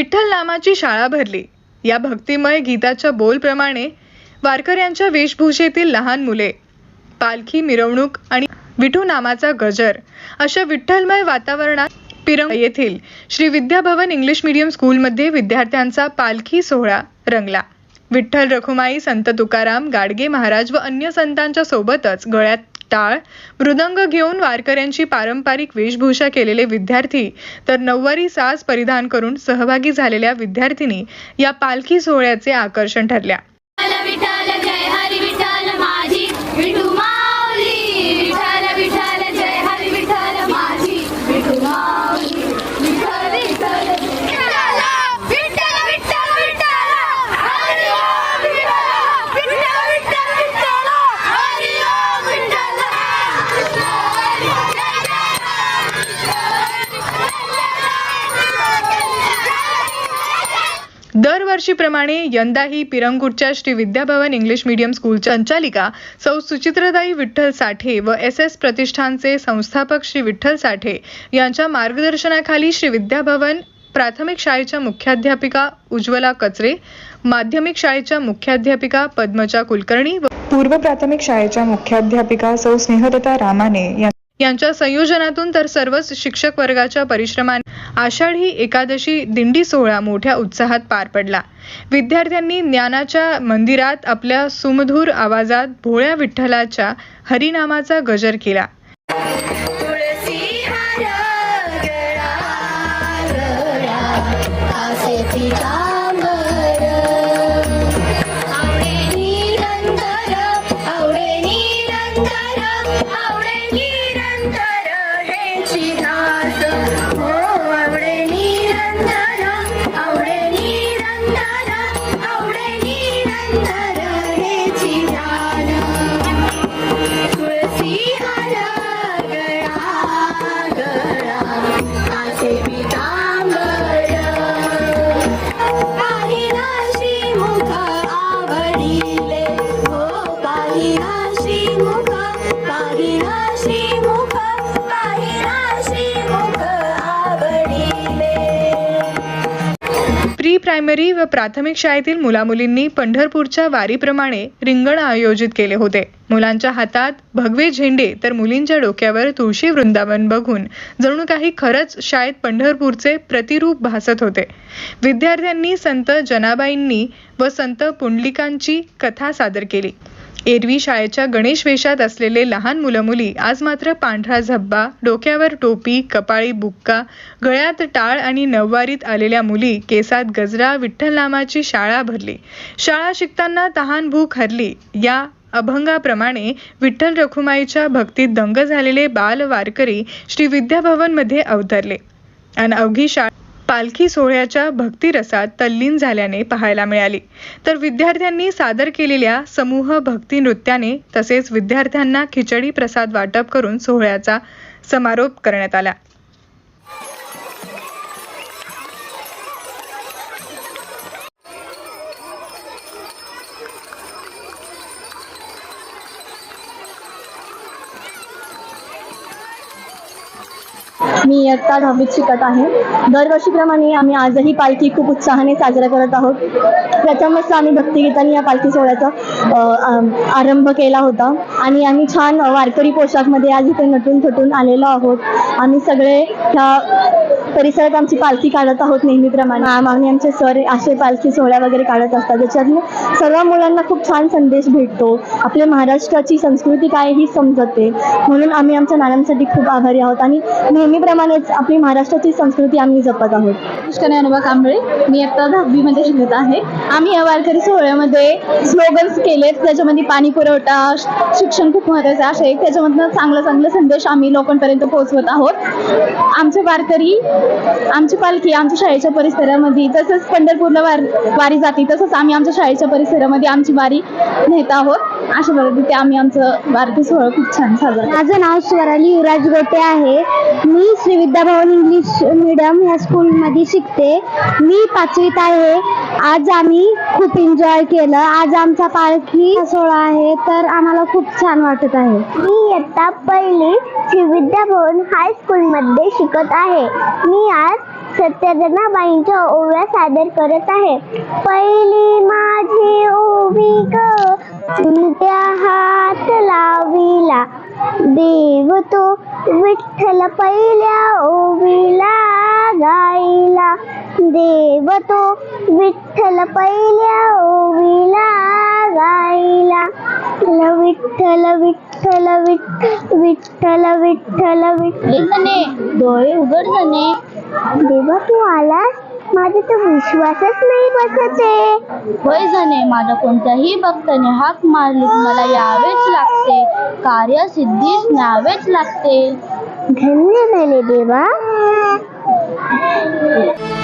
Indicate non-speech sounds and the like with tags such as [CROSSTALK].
विठ्ठल नामाची शाळा भरली. या भक्तिमय गीताच्या बोलप्रमाणे वारकऱ्यांच्या वेशभूषेतील लहान मुले पालखी मिरवणूक आणि विठू नामाचा गजर अशा विठ्ठलमय वातावरणात पिरंग येथील श्री विद्याभवन इंग्लिश मीडियम स्कूलमध्ये विद्यार्थ्यांचा पालखी सोहळा रंगला. विठ्ठल रखुमाई संत तुकाराम गाडगे महाराज व अन्य संतांच्या सोबतच गळ्यात टाळ मृदंग घेऊन वारकऱ्यांची पारंपरिक वेशभूषा केलेले विद्यार्थी तर नऊवारी साज परिधान करून सहभागी झालेल्या विद्यार्थिनी या पालखी सोहळ्याचे आकर्षण ठरल्या. दरवर्षीप्रमाणे यंदाही पिरंगुटच्या श्री विद्याभवन इंग्लिश मीडियम स्कूलच्या संचालिका सौ सुचित्रदाई विठ्ठल साठे व एस एस प्रतिष्ठानचे संस्थापक श्री विठ्ठल साठे यांच्या मार्गदर्शनाखाली श्री विद्याभवन प्राथमिक शाळेच्या मुख्याध्यापिका उज्ज्वला कचरे माध्यमिक शाळेच्या मुख्याध्यापिका पद्मजा कुलकर्णी व पूर्व प्राथमिक शाळेच्या मुख्याध्यापिका सौ स्नेहलता रामाने यांच्या संयोजनातून तर सर्वच शिक्षक वर्गाच्या परिश्रमाने आषाढी एकादशी दिंडी सोहळा मोठ्या उत्साहात पार पडला. विद्यार्थ्यांनी ज्ञानाच्या मंदिरात आपल्या सुमधूर आवाजात भोळ्या विठ्ठलाच्या हरिनामाचा गजर केला. प्रायमरी व प्राथमिक शाळेतील मुलामुलींनी पंढरपूरच्या वारीप्रमाणे रिंगण आयोजित केले होते. मुलांच्या हातात भगवे झेंडे तर मुलींच्या डोक्यावर तुळशी वृंदावन बघून जणू काही खरंच शाळेत पंढरपूरचे प्रतिरूप भासत होते. विद्यार्थ्यांनी संत जनाबाईंनी व संत पुंडलिकांची कथा सादर केली. एरवी शाळेच्या गणेश वेशात असलेले लहान मुलं मुली आज मात्र पांढरा झब्बा डोक्यावर टोपी कपाळी बुक्का गळ्यात टाळ आणि नववारीत आलेल्या मुली केसात गजरा विठ्ठल नामाची शाळा भरली. शाळा शिकताना तहान भूक हरली. या अभंगाप्रमाणे विठ्ठल रखुमाईच्या भक्तीत दंग झालेले बाल वारकरी श्री विद्याभवनमध्ये अवतरले. आणि अवघी शाळा पालखी सोहळ्याच्या भक्तिरसात तल्लीन झाल्याने पाहायला मिळाली. तर विद्यार्थ्यांनी सादर केलेल्या समूह भक्ती नृत्याने तसेच विद्यार्थ्यांना खिचडी प्रसाद वाटप करून सोहळ्याचा समारोप करण्यात आला. मी इयत्ता दहावीत शिकत आहे. दरवर्षीप्रमाणे आम्ही आजही पालखी खूप उत्साहाने साजरा करत आहोत. प्रथमच आम्ही भक्तिगीतांनी या पालखी सोहळ्याचा आरंभ केला होता. आणि आम्ही छान वारकरी पोशाखमध्ये आज इथे नटून थटून आलेलो आहोत. आम्ही सगळे ह्या परिसरात आमची पालखी काढत आहोत नेहमीप्रमाणे. आम आणि आमचे सर असे पालखी सोहळ्या वगैरे काढत असतात. ज्याच्यातनं सर्व मुलांना खूप छान संदेश भेटतो. आपल्या महाराष्ट्राची संस्कृती काय ही समजते. म्हणून आम्ही आमच्या नानांसाठी खूप आभारी आहोत. आणि नेहमीप्रमाणेच आपली महाराष्ट्राची संस्कृती आम्ही जपत आहोत. पुष्कने अनुभव कांबळे. मी आता दहावीमध्ये शिकत आहे. आम्ही या वारकरी सोहळ्यामध्ये स्लोगन्स केलेत. त्याच्यामध्ये पाणी पुरवठा शिक्षण खूप महत्त्वाचं आहे. त्याच्यामधनं चांगलं चांगलं संदेश आम्ही लोकांपर्यंत पोहोचवत आहोत. आमचे वारकरी आमची पालखी आमच्या शाळेच्या परिसरामध्ये तसंच पंढरपूरला वार वारी जाते तसंच आम्ही आमच्या शाळेच्या परिसरामध्ये आमची वारी नेत आहोत. अशा पद्धतीने आम्ही आमचं वारकरी सोहळा खूप छान साजरा माझं नाव स्वराली युवराज गोटे आहे. मी श्री विद्याभवन इंग्लिश मीडियम ह्या स्कूलमध्ये शिकते. मी पाचवीत आहे. आज आम्ही खूप एन्जॉय केलं. आज आमचा पालखी सोहळा आहे तर आम्हाला खूप छान वाटत आहे. मी इयत्ता पहिली श्री विद्याभवन हायस्कूलमध्ये शिकत आहे. मी आज सत्यजनाबाईंच्या ओव्या सादर करत आहे. पहिली माझी ओवी ग हात लाविला. देव तो विठ्ठल पहिल्या ओवीला. गाईला देव तो विठ्ठल पहिल्या ओवीला गाईला विठ्ठल विठ्ठल विठ्ठल विठ्ठल विठ्ठल विठ्ठल. डोळे उघडजणे देवा तू आलास? माझा तर विश्वासच नाही बसत आहे. होय जणे माझ्या कोणत्याही भक्ताने हाक मारली मला यावेच लागते. कार्यसिद्धीस न्यावेच लागते. धन्य झाले देवा. Bye. [LAUGHS]